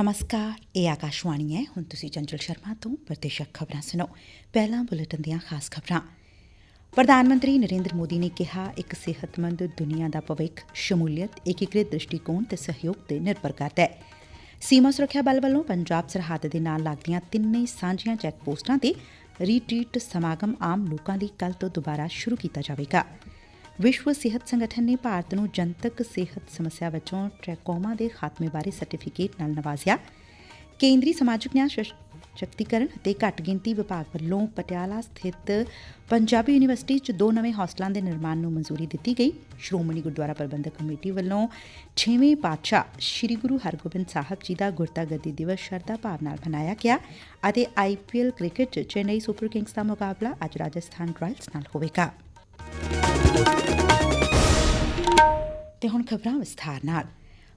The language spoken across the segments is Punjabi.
ਨਮਸਕਾਰ, ਇਹ ਆਕਾਸ਼ਵਾਣੀ ਹੈ। ਹੁਣ ਤੁਸੀਂ ਚੰਚਲ ਸ਼ਰਮਾ ਤੋਂ ਪ੍ਰਤੀਸ਼ਕ ਖਬਰਾਂ ਸੁਣੋ। ਪਹਿਲਾਂ ਬੁਲੇਟਿਨ ਦੀਆਂ ਖਾਸ ਖਬਰਾਂ। ਪ੍ਰਧਾਨ ਮੰਤਰੀ ਨਰਿੰਦਰ ਮੋਦੀ ਨੇ ਕਿਹਾ, ਇੱਕ ਸਿਹਤਮੰਦ ਦੁਨੀਆ ਦਾ ਭਵਿੱਖ ਸ਼ਮੂਲੀਅਤ, ਏਕੀਕ੍ਰਿਤ ਦ੍ਰਿਸ਼ਟੀਕੋਣ ਤੇ ਸਹਿਯੋਗ ਤੇ ਨਿਰਭਰ ਕਰਦਾ ਹੈ। ਸੀਮਾ ਸੁਰੱਖਿਆ ਬਲ ਵੱਲੋਂ ਪੰਜਾਬ ਸਰਹੱਦ ਦੇ ਨਾਲ ਲੱਗਦੀਆਂ ਤਿੰਨੇ ਸਾਂਝੀਆਂ ਚੈੱਕ ਪੋਸਟਾਂ ਤੇ ਰੀਟਰੀਟ ਸਮਾਗਮ ਆਮ ਲੋਕਾਂ ਲਈ ਕੱਲ ਤੋਂ ਦੁਬਾਰਾ ਸ਼ੁਰੂ ਕੀਤਾ ਜਾਵੇਗਾ। ਵਿਸ਼ਵ ਸਿਹਤ ਸੰਗਠਨ ਨੇ ਭਾਰਤ ਨੂੰ ਜਨਤਕ ਸਿਹਤ ਸਮੱਸਿਆ ਵਜੋਂ ਟ੍ਰੈਕੋਮਾ ਦੇ ਖਾਤਮੇ ਬਾਰੇ ਸਰਟੀਫਿਕੇਟ ਨਾਲ ਨਵਾਜ਼ਿਆ। ਕੇਂਦਰੀ ਸਮਾਜਿਕ ਨਿਆਂ ਸ਼ਕਤੀਕਰਨ ਅਤੇ ਘੱਟ ਗਿਣਤੀ ਵਿਭਾਗ ਵੱਲੋਂ ਪਟਿਆਲਾ ਸਥਿਤ ਪੰਜਾਬੀ ਯੂਨੀਵਰਸਿਟੀ 'ਚ ਦੋ ਨਵੇਂ ਹੋਸਟਲਾਂ ਦੇ ਨਿਰਮਾਣ ਨੂੰ ਮਨਜ਼ੂਰੀ ਦਿੱਤੀ ਗਈ। ਸ਼੍ਰੋਮਣੀ ਗੁਰਦੁਆਰਾ ਪ੍ਰਬੰਧਕ ਕਮੇਟੀ ਵੱਲੋਂ 6ਵੇਂ ਪਾਤਸ਼ਾਹ ਸ੍ਰੀ ਗੁਰੂ ਹਰਗੋਬਿੰਦ ਸਾਹਿਬ ਜੀ ਦਾ ਗੁਰਤਾ ਗੱਦੀ ਦਿਵਸ ਸ਼ਰਧਾ ਭਾਵ ਨਾਲ ਮਨਾਇਆ ਗਿਆ ਅਤੇ ਆਈਪੀਐਲ ਕ੍ਰਿਕਟ 'ਚ ਚੇਨਈ ਸੁਪਰ ਕਿੰਗਸ ਦਾ ਮੁਕਾਬਲਾ ਅੱਜ ਰਾਜਸਥਾਨ ਰਾਇਲਸ ਨਾਲ ਹੋਵੇਗਾ। ਤੇ ਹੁਣ ਖਬਰਾਂ ਵਿਸਥਾਰ ਨਾਲ।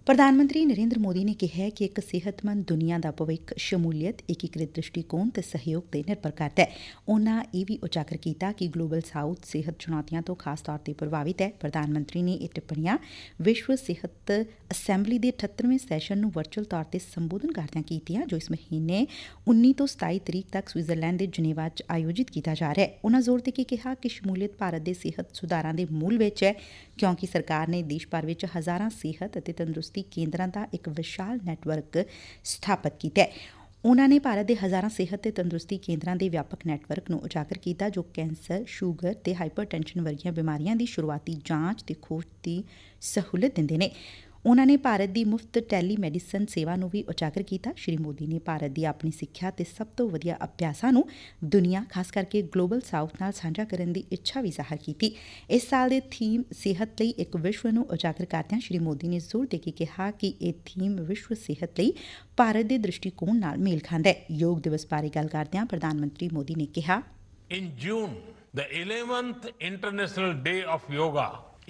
ਪ੍ਰਧਾਨ ਮੰਤਰੀ ਨਰੇਂਦਰ ਮੋਦੀ ਨੇ ਕਿਹੈ ਕਿ ਇਕ ਸਿਹਤਮੰਦ ਦੁਨੀਆ ਦਾ ਭਵਿੱਖ ਸ਼ਮੂਲੀਅਤ, ਏਕੀਕ੍ਰਿਤ ਦ੍ਰਿਸ਼ਟੀਕੋਣ ਤੇ ਸਹਿਯੋਗ ਤੇ ਨਿਰਭਰ ਕਰਦਾ ਹੈ। ਉਹਨਾਂ ਇਹ ਵੀ ਉਜਾਗਰ ਕੀਤਾ ਕਿ ਗਲੋਬਲ ਸਾਊਥ ਸਿਹਤ ਚੁਣੌਤੀਆਂ ਤੋਂ ਖਾਸ ਤੌਰ ਤੇ ਪ੍ਰਭਾਵਿਤ ਹੈ। ਪ੍ਰਧਾਨ ਮੰਤਰੀ ਨੇ ਇਹ ਟਿੱਪਣੀਆਂ ਵਿਸ਼ਵ ਸਿਹਤ ਅਸੈਂਬਲੀ ਦੇ 78ਵੇਂ ਸੈਸ਼ਨ ਨੂੰ ਵਰਚੁਅਲ ਤੌਰ ਤੇ ਸੰਬੋਧਨ ਕਰਦਿਆਂ ਕੀਤੀਆਂ, ਜੋ ਇਸ ਮਹੀਨੇ 19 ਤੋਂ 27 ਤਰੀਕ ਤੱਕ ਸਵਿਟਜ਼ਰਲੈਂਡ ਦੇ ਜਨੇਵਾ 'ਚ ਆਯੋਜਿਤ ਕੀਤਾ ਜਾ ਰਿਹਾ ਹੈ। ਉਹਨਾਂ ਜ਼ੋਰ ਦੇ ਕੇ ਕਿਹਾ ਕਿ ਸ਼ਮੂਲੀਅਤ ਭਾਰਤ ਦੇ ਸਿਹਤ ਸੁਧਾਰਾਂ ਦੇ ਮੂਲ ਵਿੱਚ ਹੈ, ਕਿਉਂਕਿ ਸਰਕਾਰ ਨੇ ਦੇਸ਼ ਭਰ ਵਿੱਚ ਹਜ਼ਾਰਾਂ ਸਿਹਤ ਅਤੇ ਤੰਦਰੁਸਤੀ ਕੇਂਦਰਾਂ ਦਾ ਇੱਕ ਵਿਸ਼ਾਲ ਨੈਟਵਰਕ ਸਥਾਪਿਤ ਕੀਤਾ ਹੈ। ਉਨ੍ਹਾਂ ਨੇ ਭਾਰਤ ਦੇ ਹਜ਼ਾਰਾਂ ਸਿਹਤ ਤੇ ਤੰਦਰੁਸਤੀ ਕੇਂਦਰਾਂ ਦੇ ਵਿਆਪਕ ਨੈਟਵਰਕ ਨੂੰ ਉਜਾਗਰ ਕੀਤਾ ਜੋ ਕੈਂਸਰ, ਸ਼ੂਗਰ ਤੇ ਹਾਈਪਰਟੈਂਸ਼ਨ ਵਰਗੀਆਂ ਬਿਮਾਰੀਆਂ ਦੀ ਸ਼ੁਰੂਆਤੀ ਜਾਂਚ ਤੇ ਖੋਜ ਦੀ ਸਹੂਲਤ ਦਿੰਦੇ ਨੇ। ਉਨ੍ਹਾਂ ਨੇ ਭਾਰਤ ਦੀ ਮੁਫਤ ਟੈਲੀ ਮੈਡੀਸਨ ਸੇਵਾ ਨੂੰ ਵੀ ਉਜਾਗਰ ਕੀਤਾ। ਸ਼੍ਰੀ ਮੋਦੀ ਨੇ ਭਾਰਤ ਦੀ ਆਪਣੀ ਸਿੱਖਿਆ ਤੇ ਸਭ ਤੋਂ ਵਧੀਆ ਅਭਿਆਸਾਂ ਨੂੰ ਦੁਨੀਆ ਖਾਸ ਕਰਕੇ ਗਲੋਬਲ ਸਾਊਥ ਨਾਲ ਸਾਂਝਾ ਕਰਨ ਦੀ ਇੱਛਾ ਵੀ ਜ਼ਾਹਰ ਕੀਤੀ। ਇਸ ਸਾਲ ਦੇ ਥੀਮ ਸਿਹਤ ਲਈ ਇੱਕ ਵਿਸ਼ਵ ਨੂੰ ਉਜਾਗਰ ਕਰਦਿਆਂ ਸ਼੍ਰੀ ਮੋਦੀ ਨੇ ਜ਼ੋਰ ਦੇ ਕੇ ਕਿਹਾ ਕਿ ਇਹ ਥੀਮ ਵਿਸ਼ਵ ਸਿਹਤ ਲਈ ਭਾਰਤ ਦੇ ਦ੍ਰਿਸ਼ਟੀਕੋਣ ਨਾਲ ਮੇਲ ਖਾਂਦਾ ਹੈ। ਯੋਗ ਦਿਵਸ ਬਾਰੇ ਗੱਲ ਕਰਦਿਆਂ ਪ੍ਰਧਾਨ ਮੰਤਰੀ ਮੋਦੀ ਨੇ ਕਿਹਾ In June, the 11th International Day of Yoga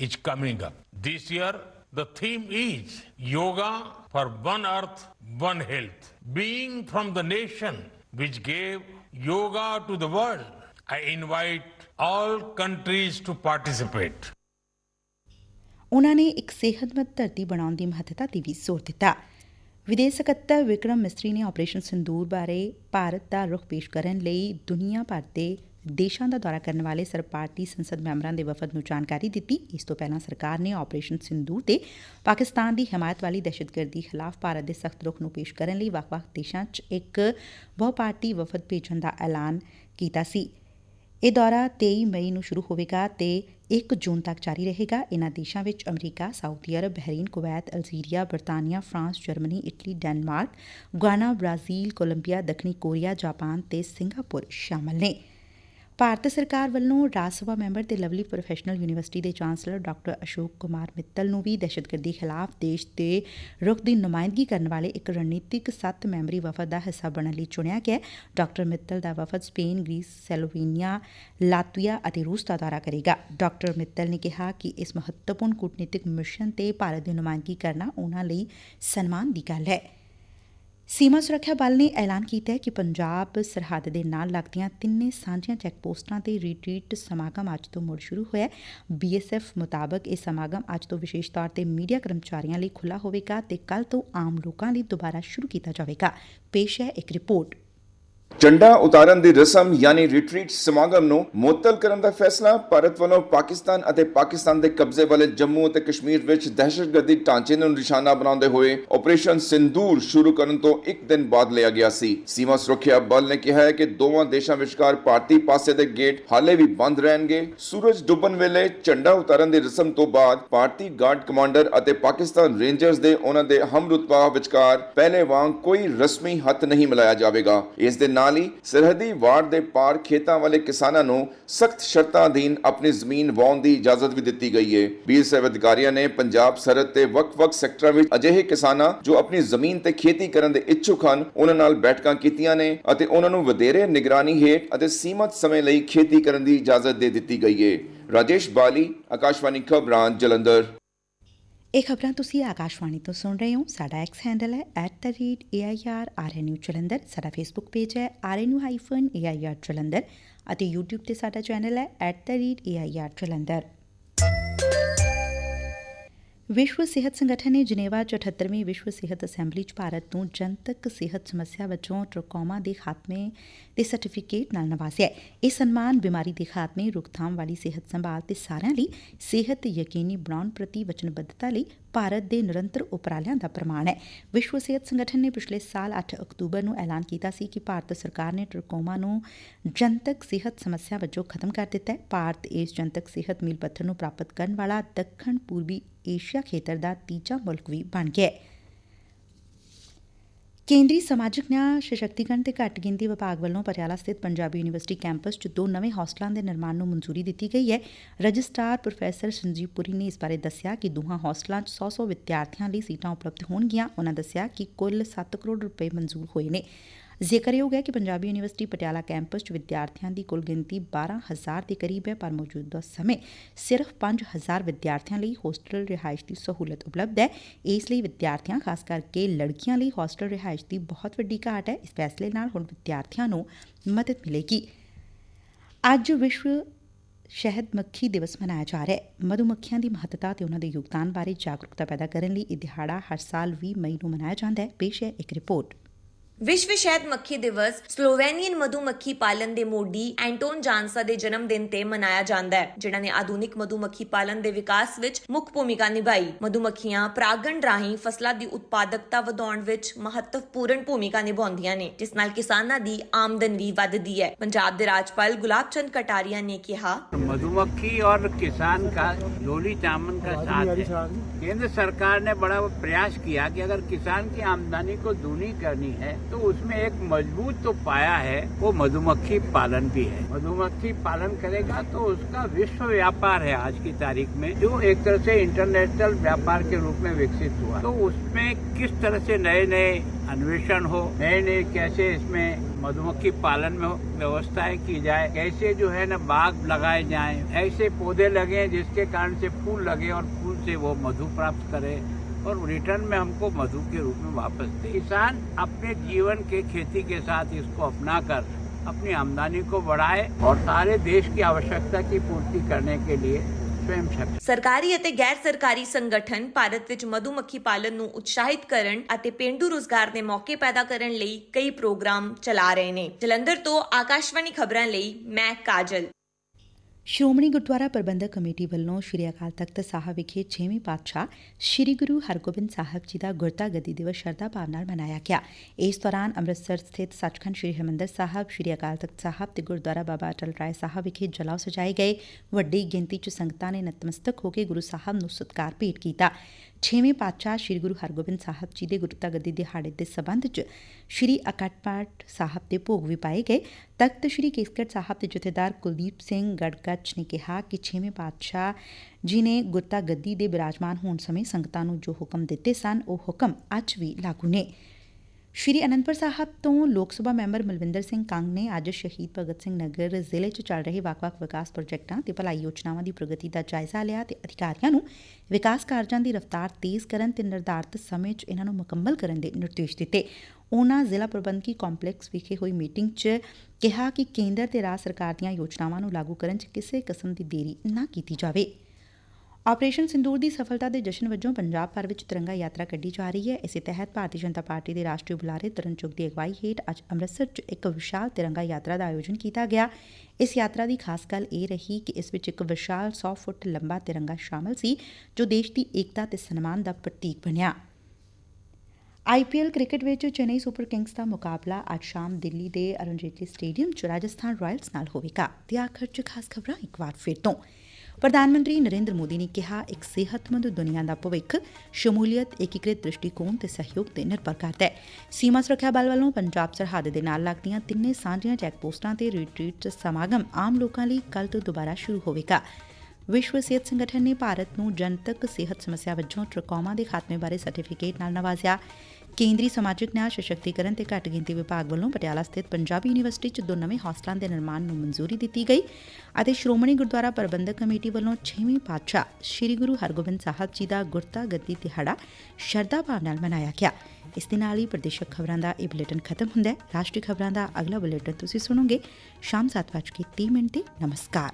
is coming up. This year, the theme is Yoga for One Earth, One Health. Being from the nation which gave yoga to the world, I invite all countries to participate. ਉਨ੍ਹਾਂ ਨੇ ਇੱਕ ਸਿਹਤਮੰਦ ਧਰਤੀ ਬਣਾਉਣ ਦੀ ਮਹੱਤਤਾ ਤੇ ਵੀ ਜ਼ੋਰ ਦਿੱਤਾ ਵਿਦੇਸ਼ ਸਕੱਤਰ ਵਿਕਰਮ ਮਿਸਤਰੀ ਨੇ ਆਪਰੇਸ਼ਨ ਸਿੰਦੂਰ ਬਾਰੇ ਭਾਰਤ ਦਾ ਰੁਖ ਪੇਸ਼ ਕਰਨ ਲਈ ਦੁਨੀਆ ਭਰ ਦੇ ਦੇਸ਼ਾਂ ਦਾ ਦੌਰਾ ਕਰਨ ਵਾਲੇ ਸਰਪਾਰਟੀ ਸੰਸਦ ਮੈਂਬਰਾਂ ਦੇ ਵਫਦ ਨੂੰ ਜਾਣਕਾਰੀ ਦਿੱਤੀ। ਇਸ ਤੋਂ ਪਹਿਲਾਂ ਸਰਕਾਰ ਨੇ ਆਪਰੇਸ਼ਨ ਸਿੰਦੂਰ ਤੇ ਪਾਕਿਸਤਾਨ ਦੀ ਹਮਾਇਤ ਵਾਲੀ ਦਹਿਸ਼ਤਗਰਦੀ ਖਿਲਾਫ ਭਾਰਤ ਦੇ ਸਖਤ ਰੁਖ ਨੂੰ ਪੇਸ਼ ਕਰਨ ਲਈ ਵੱਖ-ਵੱਖ ਦੇਸ਼ਾਂ 'ਚ ਇੱਕ ਬਹੁਪਾਰਟੀ ਵਫਦ ਭੇਜਣ ਦਾ ਐਲਾਨ ਕੀਤਾ ਸੀ। ਇਹ ਦੌਰਾ 23 ਮਈ ਨੂੰ ਸ਼ੁਰੂ ਹੋਵੇਗਾ ਤੇ 1 ਜੂਨ ਤੱਕ ਜਾਰੀ ਰਹੇਗਾ। ਇਨ੍ਹਾਂ ਦੇਸ਼ਾਂ ਵਿੱਚ America, Saudi Arab, Bahrain, Kuwait, Algeria, ਬਰਤਾਨੀਆ, France, Germany, Italy, Denmark, Ghana, Brazil, Colombia, ਦੱਖਣੀ ਕੋਰੀਆ, ਜਾਪਾਨ ਤੇ ਸਿੰਗਾਪੁਰ ਸ਼ਾਮਲ ਨੇ। ਭਾਰਤ ਸਰਕਾਰ ਵੱਲੋਂ ਰਾਜ ਸਭਾ ਮੈਂਬਰ ਤੇ ਲਵਲੀ ਪ੍ਰੋਫੈਸ਼ਨਲ ਯੂਨੀਵਰਸਿਟੀ ਦੇ ਚਾਂਸਲਰ ਡਾਕਟਰ ਅਸ਼ੋਕ ਕੁਮਾਰ ਮਿੱਤਲ ਨੂੰ ਵੀ ਦਹਿਸ਼ਤਗਰਦੀ ਖਿਲਾਫ ਦੇਸ਼ ਦੇ ਰੁਖ ਦੀ ਨੁਮਾਇੰਦਗੀ ਕਰਨ ਵਾਲੇ ਇੱਕ ਰਣਨੀਤਿਕ ਸੱਤ ਮੈਂਬਰੀ ਵਫਦ ਦਾ ਹਿੱਸਾ ਬਣਨ ਲਈ ਚੁਣਿਆ ਗਿਆ ਡਾਕਟਰ ਮਿੱਤਲ ਦਾ ਵਫਦ ਸਪੇਨ, ਗ੍ਰੀਸ, ਸਲੋਵੇਨੀਆ, ਲਾਤਵੀਆ ਅਤੇ ਰੂਸ ਦਾ ਦੌਰਾ ਕਰੇਗਾ। ਡਾਕਟਰ ਮਿੱਤਲ ਨੇ ਕਿਹਾ ਕਿ ਇਸ ਮਹੱਤਵਪੂਰਨ ਕੂਟਨੀਤਿਕ ਮਿਸ਼ਨ ਤੇ ਭਾਰਤ ਦੀ ਨੁਮਾਇੰਦਗੀ ਕਰਨਾ ਉਹਨਾਂ ਲਈ ਸਨਮਾਨ ਦੀ ਗੱਲ ਹੈ। ਸੀਮਾ ਸੁਰੱਖਿਆ ਬਲ ਨੇ ਐਲਾਨ ਕੀਤਾ ਹੈ ਕਿ ਪੰਜਾਬ ਸਰਹੱਦ ਦੇ ਨਾਲ ਲੱਗਦੀਆਂ ਤਿੰਨੇ ਸਾਂਝੀਆਂ ਚੈੱਕ ਪੋਸਟਾਂ ਤੇ ਰੀਟਰੀਟ ਸਮਾਗਮ ਅੱਜ ਤੋਂ ਮੁੜ ਸ਼ੁਰੂ ਹੋਇਆ ਬੀਐਸਐਫ ਮੁਤਾਬਕ ਇਹ ਸਮਾਗਮ ਅੱਜ ਤੋਂ ਵਿਸ਼ੇਸ਼ ਤੌਰ ਤੇ ਮੀਡੀਆ ਕਰਮਚਾਰੀਆਂ ਲਈ ਖੁੱਲ੍ਹਾ ਹੋਵੇਗਾ ਤੇ ਕੱਲ ਤੋਂ ਆਮ ਲੋਕਾਂ ਲਈ ਦੁਬਾਰਾ ਸ਼ੁਰੂ ਕੀਤਾ ਜਾਵੇਗਾ। ਪੇਸ਼ ਹੈ ਇੱਕ ਰਿਪੋਰਟ। ਝੰਡਾ ਉਤਾਰਨ ਦੀ ਰਸਮ ਯਾਨੀ ਰਿਟਰੀਟ ਸਮਾਗਮ ਨੂੰ ਮੁਅੱਤਲ ਕਰਨ ਦਾ ਫੈਸਲਾ, ਭਾਰਤ ਵੱਲੋਂ ਪਾਕਿਸਤਾਨ ਅਤੇ ਪਾਕਿਸਤਾਨ ਦੇ ਕਬਜ਼ੇ ਵਾਲੇ ਜੰਮੂ ਅਤੇ ਕਸ਼ਮੀਰ ਵਿੱਚ ਦਹਿਸ਼ਤਗਰਦੀ ਢਾਂਚੇ ਨੂੰ ਨਿਸ਼ਾਨਾ ਬਣਾਉਂਦੇ ਹੋਏ ਆਪਰੇਸ਼ਨ ਸਿੰਦੂਰ ਸ਼ੁਰੂ ਕਰਨ ਤੋਂ ਇੱਕ ਦਿਨ ਬਾਅਦ ਲਿਆ ਗਿਆ ਸੀ। ਸੀਮਾ ਸੁਰੱਖਿਆ ਬਲ ਨੇ ਕਿਹਾ ਹੈ ਕਿ ਦੋਵਾਂ ਦੇਸ਼ਾਂ ਵਿਚਕਾਰ ਭਾਰਤੀ ਪਾਸੇ ਦੇ ਗੇਟ ਹਾਲੇ ਵੀ ਬੰਦ ਰਹਿਣਗੇ। ਸੂਰਜ ਡੁੱਬਣ ਵੇਲੇ ਝੰਡਾ ਉਤਾਰਨ ਦੀ ਰਸਮ ਤੋਂ ਬਾਅਦ ਭਾਰਤੀ ਗਾਰਡ ਕਮਾਂਡਰ ਅਤੇ ਪਾਕਿਸਤਾਨ ਰੇਂਜਰਸ ਦੇ ਉਹਨਾਂ ਦੇ ਹਮਰੁਤਬਾ ਵਿਚਕਾਰ ਪਹਿਲੇ ਵਾਂਗ ਕੋਈ ਰਸਮੀ ਹੱਥ ਨਹੀਂ ਮਿਲਾਇਆ ਜਾਵੇਗਾ। ਇਸ ਦੇ ਨਾਲ ਹੀ ਸਰਹੱਦੀ ਵਾਰਡ ਦੇ ਪਾਰ ਖੇਤਾਂ ਵਾਲੇ ਕਿਸਾਨਾਂ ਨੂੰ ਸਖਤ ਸ਼ਰਤਾਂ ਅਧੀਨ ਆਪਣੀ ਜ਼ਮੀਨ ਵਾਹੁਣ ਦੀ ਇਜਾਜ਼ਤ ਵੀ ਦਿੱਤੀ ਗਈ ਹੈ ਬੀਐਸਐਫ ਅਧਿਕਾਰੀਆਂ ਨੇ ਪੰਜਾਬ ਸਰਹੱਦ ਤੇ ਵੱਖ-ਵੱਖ ਸੈਕਟਰਾਂ ਵਿੱਚ ਅਜਿਹੇ ਕਿਸਾਨਾਂ ਜੋ ਆਪਣੀ ਜ਼ਮੀਨ ਤੇ ਖੇਤੀ ਕਰਨ ਦੇ ਇੱਛੁਕ ਹਨ, ਉਹਨਾਂ ਨਾਲ ਬੈਠਕਾਂ ਕੀਤੀਆਂ ਨੇ ਅਤੇ ਉਹਨਾਂ ਨੂੰ ਵਧੇਰੇ ਨਿਗਰਾਨੀ ਹੇਠ ਅਤੇ ਸੀਮਤ ਸਮੇਂ ਲਈ ਖੇਤੀ ਕਰਨ ਦੀ ਇਜਾਜ਼ਤ ਦੇ ਦਿੱਤੀ ਗਈ ਹੈ ਰਾਜੇਸ਼ ਬਾਲੀ, ਆਕਾਸ਼ਵਾਣੀ ਖਬਰਾਂ, ਜਲੰਧਰ। ਇਹ ਖਬਰਾਂ ਤੁਸੀਂ ਆਕਾਸ਼ਵਾਣੀ ਤੋਂ ਸੁਣ ਰਹੇ ਹੋ। ਸਾਡਾ ਐਕਸ ਹੈਂਡਲ ਹੈ @airrnu ਜਲੰਧਰ। ਸਾਡਾ ਫੇਸਬੁੱਕ ਪੇਜ ਹੈ rnu-air ਜਲੰਧਰ ਅਤੇ YouTube ਤੇ ਸਾਡਾ ਚੈਨਲ ਹੈ @air ਜਲੰਧਰ। ਵਿਸ਼ਵ ਸਿਹਤ ਸੰਗਠਨ ਨੇ ਜਨੇਵਾ 'ਚ 78ਵੀਂ ਵਿਸ਼ਵ ਸਿਹਤ ਅਸੈਂਬਲੀ 'ਚ ਭਾਰਤ ਨੂੰ ਜਨਤਕ ਸਿਹਤ ਸਮੱਸਿਆ ਵਜੋਂ ਟ੍ਰਕੋਮਾ ਦੇ ਖਾਤਮੇ ਦੇ ਸਰਟੀਫਿਕੇਟ ਨਾਲ ਨਵਾਜ਼ਿਆ ਹੈ। ਇਹ ਸਨਮਾਨ ਬਿਮਾਰੀ ਦੇ ਖਾਤਮੇ, ਰੋਕਥਾਮ ਵਾਲੀ ਸਿਹਤ ਸੰਭਾਲ ਤੇ ਸਾਰਿਆਂ ਲਈ ਸਿਹਤ ਯਕੀਨੀ ਬਣਾਉਣ ਪ੍ਰਤੀ ਵਚਨਬੱਧਤਾ ਲਈ ਭਾਰਤ ਦੇ ਨਿਰੰਤਰ ਉਪਰਾਲਿਆਂ ਦਾ ਪ੍ਰਮਾਣ ਹੈ। ਵਿਸ਼ਵ ਸਿਹਤ ਸੰਗਠਨ ਨੇ ਪਿਛਲੇ ਸਾਲ 8 ਅਕਤੂਬਰ ਨੂੰ ਐਲਾਨ ਕੀਤਾ ਸੀ ਕਿ ਭਾਰਤ ਸਰਕਾਰ ਨੇ ਟਰਕੋਮਾ ਨੂੰ ਜਨਤਕ ਸਿਹਤ ਸਮੱਸਿਆ ਵਜੋਂ ਖਤਮ ਕਰ ਦਿੱਤਾ ਹੈ। ਭਾਰਤ ਇਸ ਜਨਤਕ ਸਿਹਤ ਮੀਲ ਪੱਥਰ ਨੂੰ ਪ੍ਰਾਪਤ ਕਰਨ ਵਾਲਾ ਦੱਖਣ ਪੂਰਬੀ ਏਸ਼ੀਆ ਖੇਤਰ ਦਾ ਤੀਜਾ ਮੁਲਕ ਵੀ ਬਣ ਗਿਆ ਹੈ। ਕੇਂਦਰੀ ਸਮਾਜਿਕ ਨਿਆਂ, ਸਸ਼ਕਤੀਕਰਨ ਤੇ ਘੱਟ ਗਿਣਤੀ ਵਿਭਾਗ ਵੱਲੋਂ ਪਟਿਆਲਾ ਸਥਿਤ ਪੰਜਾਬੀ ਯੂਨੀਵਰਸਿਟੀ ਕੈਂਪਸ 'ਚ ਦੋ ਨਵੇਂ ਹੋਸਟਲਾਂ ਦੇ ਨਿਰਮਾਣ ਨੂੰ ਮਨਜ਼ੂਰੀ ਦਿੱਤੀ ਗਈ ਹੈ। ਰਜਿਸਟਰਾਰ ਪ੍ਰੋਫੈਸਰ ਸੰਜੀਵ ਪੁਰੀ ਨੇ ਇਸ ਬਾਰੇ ਦੱਸਿਆ ਕਿ ਦੋਹਾਂ ਹੋਸਟਲਾਂ 'ਚ 100-100 ਵਿਦਿਆਰਥੀਆਂ ਲਈ ਸੀਟਾਂ ਉਪਲਬਧ ਹੋਣਗੀਆਂ। ਉਨ੍ਹਾਂ ਦੱਸਿਆ ਕਿ ਕੁੱਲ 7 ਕਰੋੜ ਰੁਪਏ ਮਨਜ਼ੂਰ ਹੋਏ ਨੇ। ਜ਼ਿਕਰਯੋਗ ਹੈ ਕਿ ਪੰਜਾਬੀ ਯੂਨੀਵਰਸਿਟੀ ਪਟਿਆਲਾ ਕੈਂਪਸ 'ਚ ਵਿਦਿਆਰਥੀਆਂ ਦੀ ਕੁੱਲ ਗਿਣਤੀ 12000 ਦੇ ਕਰੀਬ ਹੈ, ਪਰ ਮੌਜੂਦਾ ਸਮੇਂ ਸਿਰਫ 5000 ਵਿਦਿਆਰਥੀਆਂ ਲਈ ਹੋਸਟਲ ਰਿਹਾਇਸ਼ ਦੀ ਸਹੂਲਤ ਉਪਲਬਧ ਹੈ। ਇਸ ਲਈ ਵਿਦਿਆਰਥੀਆਂ, ਖਾਸ ਕਰਕੇ ਲੜਕੀਆਂ ਲਈ ਹੋਸਟਲ ਰਿਹਾਇਸ਼ ਦੀ ਬਹੁਤ ਵੱਡੀ ਘਾਟ ਹੈ। ਇਸ ਫੈਸਲੇ ਨਾਲ ਹੁਣ ਵਿਦਿਆਰਥੀਆਂ ਨੂੰ ਮਦਦ ਮਿਲੇਗੀ। ਅੱਜ ਵਿਸ਼ਵ ਸ਼ਹਿਦ ਮੱਖੀ ਦਿਵਸ ਮਨਾਇਆ ਜਾ ਰਿਹਾ ਹੈ। ਮਧੂ ਦੀ ਮਹੱਤਤਾ ਤੇ ਉਹਨਾਂ ਦੇ ਯੋਗਦਾਨ ਬਾਰੇ ਜਾਗਰੂਕਤਾ ਪੈਦਾ ਕਰਨ ਲਈ ਇਹ ਦਿਹਾੜਾ ਹਰ ਸਾਲ 20 ਮਈ ਨੂੰ ਮਨਾਇਆ ਜਾਂਦਾ ਹੈ। ਪੇਸ਼ ਹੈ ਇੱਕ ਰਿਪੋਰਟ। ਵਿਸ਼ਵ ਸ਼ਹਿਦ ਮੱਖੀ ਦਿਵਸ ਸਲੋਵੇਨੀਅਨ ਮਧੂਮੱਖੀ ਪਾਲਣ ਦੇ ਮੋਢੀ ਐਂਟੋਨ ਜਾਨਸਾ ਦੇ ਜਨਮ ਦਿਨ ਤੇ ਮਨਾਇਆ ਜਾਂਦਾ ਹੈ ਜਿਨ੍ਹਾਂ ਨੇ ਆਧੁਨਿਕ ਮਧੂਮੱਖੀ ਪਾਲਣ ਦੇ ਵਿਕਾਸ ਵਿੱਚ ਮੁੱਖ ਭੂਮਿਕਾ ਨਿਭਾਈ ਮਧੂਮੱਖੀਆਂ ਪਰਾਗਣ ਰਾਹੀਂ ਫਸਲਾਂ ਦੀ ਉਤਪਾਦਕਤਾ ਵਧਾਉਣ ਵਿੱਚ ਮਹੱਤਵਪੂਰਨ ਭੂਮਿਕਾ ਨਿਭਾਉਂਦੀਆਂ ਨੇ ਜਿਸ ਨਾਲ ਕਿਸਾਨਾਂ ਦੀ ਆਮਦਨ ਵੀ ਵੱਧਦੀ ਹੈ ਪੰਜਾਬ ਦੇ ਰਾਜਪਾਲ ਗੁਲਾਬ ਚੰਦ ਕਟਾਰੀਆ ਨੇ ਕਿਹਾ मधुमक्खी और किसान का लोली चामन का साथ है केंद्र सरकार ने बड़ा प्रयास किया कि अगर किसान की आमदनी को दूनी करनी है तो उसमें एक मज़बूत तो पाया है, वो मधुमक्खी पालन भी है। मधुमक्खी पालन करेगा तो उसका विश्व व्यापार है आज की तारीख में, जो एक तरह से इंटरनेशनल व्यापार के रूप में विकसित हुआ। तो उसमें किस तरह से नए नए अन्वेषण हो नए नए कैसे इसमें मधुमक्खी पालन में व्यवस्थाएँ की जाए, कैसे जो है ना बाग लगाए जाएँ, ऐसे पौधे लगे जिसके कारण से फूल लगे और फूल से वो मधु प्राप्त करे और रिटर्न में हमको मधु के रूप में वापस दे किसान अपने जीवन के खेती के साथ इसको अपनाकर अपनी आमदनी को बढ़ाए और सारे देश की आवश्यकता की पूर्ति करने के लिए स्वयं सक्षम ਸਰਕਾਰੀ ਅਤੇ ਗੈਰ ਸਰਕਾਰੀ ਸੰਗਠਨ ਭਾਰਤ ਵਿੱਚ ਮਧੂਮੱਖੀ ਪਾਲਣ ਨੂੰ ਉਤਸ਼ਾਹਿਤ ਕਰਨ ਅਤੇ ਪੇਂਡੂ ਰੋਜ਼ਗਾਰ ਦੇ ਮੌਕੇ ਪੈਦਾ ਕਰਨ ਲਈ ਕਈ ਪ੍ਰੋਗਰਾਮ ਚਲਾ ਰਹੇ ਨੇ ਜਲੰਧਰ ਤੋਂ ਆਕਾਸ਼ਵਾਣੀ ਖਬਰਾਂ ਲਈ ਮੈਂ ਕਾਜਲ ਸ਼੍ਰੋਮਣੀ ਗੁਰਦੁਆਰਾ ਪ੍ਰਬੰਧਕ ਕਮੇਟੀ ਵੱਲੋਂ ਸ਼੍ਰੀ ਅਕਾਲ ਤਖਤ ਸਾਹਿਬ ਵਿਖੇ 6ਵੇਂ ਪਾਤਸ਼ਾਹ ਸ਼੍ਰੀ ਗੁਰੂ ਹਰਗੋਬਿੰਦ ਸਾਹਿਬ ਜੀ ਦਾ ਗੁਰਤਾ ਗੱਦੀ ਦਿਵਸ ਸ਼ਰਧਾ ਭਾਵ ਨਾਲ ਮਨਾਇਆ ਗਿਆ। ਇਸ ਦੌਰਾਨ ਅੰਮ੍ਰਿਤਸਰ ਸਥਿਤ ਸੱਚਖੰਡ ਸ਼੍ਰੀ ਹਰਿਮੰਦਰ ਸਾਹਿਬ, ਸ਼੍ਰੀ ਅਕਾਲ ਤਖਤ ਸਾਹਿਬ ਤੇ ਗੁਰਦੁਆਰਾ ਬਾਬਾ ਅਟਲ ਰਾਏ ਸਾਹਿਬ ਵਿਖੇ ਜਲਾਉ ਸਜਾਏ ਗਏ। ਵੱਡੀ ਗਿਣਤੀ 'ਚ ਸੰਗਤਾਂ ਨੇ ਨਤਮਸਤਕ ਹੋ ਕੇ ਗੁਰੂ ਸਾਹਿਬ ਨੂੰ ਸਤਿਕਾਰ ਭੇਟ ਕੀਤਾ। ਛੇਵੇਂ ਪਾਤਸ਼ਾਹ ਸ੍ਰੀ ਗੁਰੂ ਹਰਗੋਬਿੰਦ ਸਾਹਿਬ ਜੀ ਦੇ ਗੁਰਤਾ ਗੱਦੀ ਦਿਹਾੜੇ ਦੇ ਸਬੰਧ 'ਚ ਸ੍ਰੀ ਅਕਟ ਪਾਠ ਸਾਹਿਬ ਦੇ ਭੋਗ ਵੀ ਪਾਏ ਗਏ। ਤਖਤ ਸ੍ਰੀ ਕੇਸਗੜ੍ਹ ਸਾਹਿਬ ਦੇ ਜਥੇਦਾਰ ਕੁਲਦੀਪ ਸਿੰਘ ਗੜਗੱਚ ਨੇ ਕਿਹਾ ਕਿ ਛੇਵੇਂ ਪਾਤਸ਼ਾਹ ਜੀ ਨੇ ਗੁਰਤਾ ਗੱਦੀ ਦੇ ਬਿਰਾਜਮਾਨ ਹੋਣ ਸਮੇਂ ਸੰਗਤਾਂ ਨੂੰ ਜੋ ਹੁਕਮ ਦਿੱਤੇ ਸਨ, ਉਹ ਹੁਕਮ ਅੱਜ ਵੀ ਲਾਗੂ ਨੇ। ਸ਼੍ਰੀ ਅਨੰਦਪੁਰ ਸਾਹਿਬ ਤੋਂ ਲੋਕ ਸਭਾ ਮੈਂਬਰ ਮਲਵਿੰਦਰ ਸਿੰਘ ਕੰਗ ਨੇ ਅੱਜ ਸ਼ਹੀਦ ਭਗਤ ਸਿੰਘ ਨਗਰ ਜ਼ਿਲ੍ਹੇ 'ਚ ਚੱਲ ਰਹੇ ਵੱਖ-ਵੱਖ ਵਿਕਾਸ ਪ੍ਰੋਜੈਕਟਾਂ ਤੇ ਭਲਾਈ ਯੋਜਨਾਵਾਂ ਦੀ ਪ੍ਰਗਤੀ ਦਾ ਜਾਇਜ਼ਾ ਲਿਆ ਤੇ ਅਧਿਕਾਰੀਆਂ ਨੂੰ ਵਿਕਾਸ ਕਾਰਜਾਂ ਦੀ ਰਫ਼ਤਾਰ ਤੇਜ਼ ਕਰਨ ਤੇ ਨਿਰਧਾਰਤ ਸਮੇਂ 'ਚ ਇਹਨਾਂ ਨੂੰ ਮੁਕੰਮਲ ਕਰਨ ਦੇ ਨਿਰਦੇਸ਼ ਦਿੱਤੇ। ਉਹਨਾਂ ਜ਼ਿਲ੍ਹਾ ਪ੍ਰਬੰਧਕੀ ਕੰਪਲੈਕਸ ਵਿਖੇ ਹੋਈ ਮੀਟਿੰਗ 'ਚ ਕਿਹਾ ਕਿ ਕੇਂਦਰ ਤੇ ਰਾਜ ਸਰਕਾਰ ਦੀਆਂ ਯੋਜਨਾਵਾਂ ਨੂੰ ਲਾਗੂ ਕਰਨ 'ਚ ਕਿਸੇ ਕਿਸਮ ਦੀ ਦੇਰੀ ਨਾ ਕੀਤੀ ਜਾਵੇ। ਆਪਰੇਸ਼ਨ ਸਿੰਦੂਰ ਦੀ ਸਫਲਤਾ ਦੇ ਜਸ਼ਨ ਵਜੋਂ ਪੰਜਾਬ ਭਰ ਵਿੱਚ ਤਿਰੰਗਾ ਯਾਤਰਾ ਕੱਢੀ ਜਾ ਰਹੀ ਹੈ। ਇਸੇ ਤਹਿਤ ਭਾਰਤੀ ਜਨਤਾ ਪਾਰਟੀ ਦੇ ਰਾਸ਼ਟਰੀ ਬੁਲਾਰੇ ਤਰਨ ਚੁੱਗ ਦੀ ਅਗਵਾਈ ਹੇਠ ਅੱਜ ਅੰਮ੍ਰਿਤਸਰ 'ਚ ਇੱਕ ਵਿਸ਼ਾਲ ਤਿਰੰਗਾ ਯਾਤਰਾ ਦਾ ਆਯੋਜਨ ਕੀਤਾ ਗਿਆ। ਇਸ ਯਾਤਰਾ ਦੀ ਖਾਸ ਗੱਲ ਇਹ ਰਹੀ ਕਿ ਇਸ ਵਿੱਚ ਇੱਕ ਵਿਸ਼ਾਲ 100 ਫੁੱਟ ਲੰਬਾ ਤਿਰੰਗਾ ਸ਼ਾਮਲ ਸੀ, ਜੋ ਦੇਸ਼ ਦੀ ਏਕਤਾ ਤੇ ਸਨਮਾਨ ਦਾ ਪ੍ਰਤੀਕ ਬਣਿਆ। ਆਈਪੀਐਲ ਕ੍ਰਿਕਟ ਵਿੱਚ ਚੇਨਈ ਸੁਪਰ ਕਿੰਗਸ ਦਾ ਮੁਕਾਬਲਾ ਅੱਜ ਸ਼ਾਮ ਦਿੱਲੀ ਦੇ ਅਰੁਣ ਜੇਟਲੀ ਸਟੇਡੀਅਮ 'ਚ ਰਾਜਸਥਾਨ ਰਾਇਲਸ ਨਾਲ ਹੋਵੇਗਾ। ਤੇ ਆਖਰ 'ਚ ਖਾਸ ਖਬਰਾਂ ਇੱਕ ਵਾਰ ਫਿਰ ਤੋਂ। ਪ੍ਰਧਾਨ ਮੰਤਰੀ ਨਰਿੰਦਰ ਮੋਦੀ ਨੇ ਕਿਹਾ, ਇੱਕ ਸਿਹਤਮੰਦ ਦੁਨੀਆ ਦਾ ਭਵਿੱਖ ਸ਼ਮੂਲੀਅਤ, ਏਕੀਕ੍ਰਿਤ ਦ੍ਰਿਸ਼ਟੀਕੋਣ ਤੇ ਸਹਿਯੋਗ ਤੇ ਨਿਰਭਰ ਕਰਦਾ ਹੈ। ਸੀਮਾ ਸੁਰੱਖਿਆ ਬਲ ਵੱਲੋਂ ਪੰਜਾਬ ਸਰਹੱਦ ਦੇ ਨਾਲ ਲੱਗਦੀਆਂ ਤਿੰਨੇ ਸਾਂਝੀਆਂ ਚੈੱਕ ਪੋਸਟਾਂ ਤੇ ਰਿਟਰੀਟ ਸਮਾਗਮ ਆਮ ਲੋਕਾਂ ਲਈ ਕੱਲ ਤੋਂ ਦੁਬਾਰਾ ਸ਼ੁਰੂ ਹੋਵੇਗਾ। ਵਿਸ਼ਵ ਸਿਹਤ ਸੰਗਠਨ ਨੇ ਭਾਰਤ ਨੂੰ ਜਨਤਕ ਸਿਹਤ ਸਮੱਸਿਆ ਵਜੋਂ ਟ੍ਰਕੋਮਾ ਦੇ ਖਾਤਮੇ ਬਾਰੇ ਸਰਟੀਫਿਕੇਟ ਨਾਲ ਨਵਾਜ਼ਿਆ। ਕੇਂਦਰੀ ਸਮਾਜਿਕ ਨਿਆਂ, ਸਸ਼ਕਤੀਕਰਨ ਤੇ ਘੱਟ ਗਿਣਤੀ ਵਿਭਾਗ ਵੱਲੋਂ ਪਟਿਆਲਾ ਸਥਿਤ ਪੰਜਾਬੀ ਯੂਨੀਵਰਸਿਟੀ 'ਚ ਦੋ ਨਵੇਂ ਹੋਸਟਲਾਂ ਦੇ ਨਿਰਮਾਣ ਨੂੰ ਮਨਜ਼ੂਰੀ ਦਿੱਤੀ ਗਈ ਅਤੇ ਸ਼੍ਰੋਮਣੀ ਗੁਰਦੁਆਰਾ ਪ੍ਰਬੰਧਕ ਕਮੇਟੀ ਵੱਲੋਂ 6ਵੀਂ ਪਾਤਸ਼ਾਹ ਸ੍ਰੀ ਗੁਰੂ ਹਰਗੋਬਿੰਦ ਸਾਹਿਬ ਜੀ ਦਾ ਗੁਰਤਾ ਗੱਦੀ ਦਿਹਾੜਾ ਸ਼ਰਧਾ ਭਾਵ ਨਾਲ ਮਨਾਇਆ ਗਿਆ। ਇਸ ਦੇ ਨਾਲ ਹੀ ਪ੍ਰਦੇਸ਼ਕ ਖਬਰਾਂ ਦਾ ਇਹ ਬੁਲੇਟਿਨ ਖਤਮ ਹੁੰਦਾ ਹੈ। ਰਾਸ਼ਟਰੀ ਖਬਰਾਂ ਦਾ ਅਗਲਾ ਬੁਲੇਟਿਨ ਤੁਸੀਂ ਸੁਣੋਗੇ। ਸ਼ਾਮ 7:30 ਮਿੰਟ ਤੇ ਨਮਸਕਾਰ।